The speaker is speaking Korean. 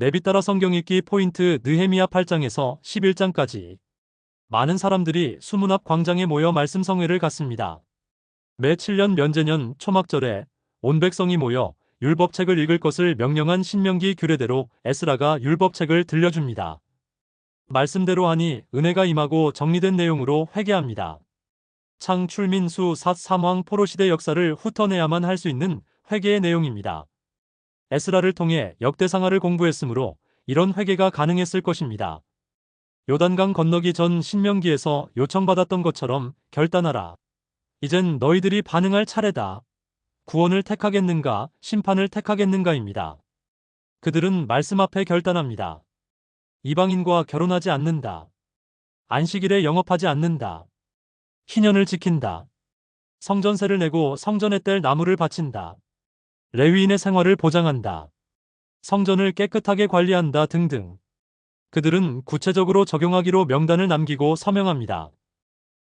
내비 따라 성경 읽기 포인트 느헤미야 8장에서 11장까지 많은 사람들이 수문 앞 광장에 모여 말씀 성회를 갖습니다. 매 7년 면제년 초막절에 온 백성이 모여 율법책을 읽을 것을 명령한 신명기 규례대로 에스라가 율법책을 들려줍니다. 말씀대로 하니 은혜가 임하고 정리된 내용으로 회개합니다. 창출민수 삿 삼왕 포로시대 역사를 훑어내야만 할 수 있는 회개의 내용입니다. 에스라를 통해 역대상하를 공부했으므로 이런 회개가 가능했을 것입니다. 요단강 건너기 전 신명기에서 요청받았던 것처럼 결단하라. 이젠 너희들이 반응할 차례다. 구원을 택하겠는가, 심판을 택하겠는가입니다. 그들은 말씀 앞에 결단합니다. 이방인과 결혼하지 않는다. 안식일에 영업하지 않는다. 희년을 지킨다. 성전세를 내고 성전에 뗄 나무를 바친다. 레위인의 생활을 보장한다. 성전을 깨끗하게 관리한다 등등. 그들은 구체적으로 적용하기로 명단을 남기고 서명합니다.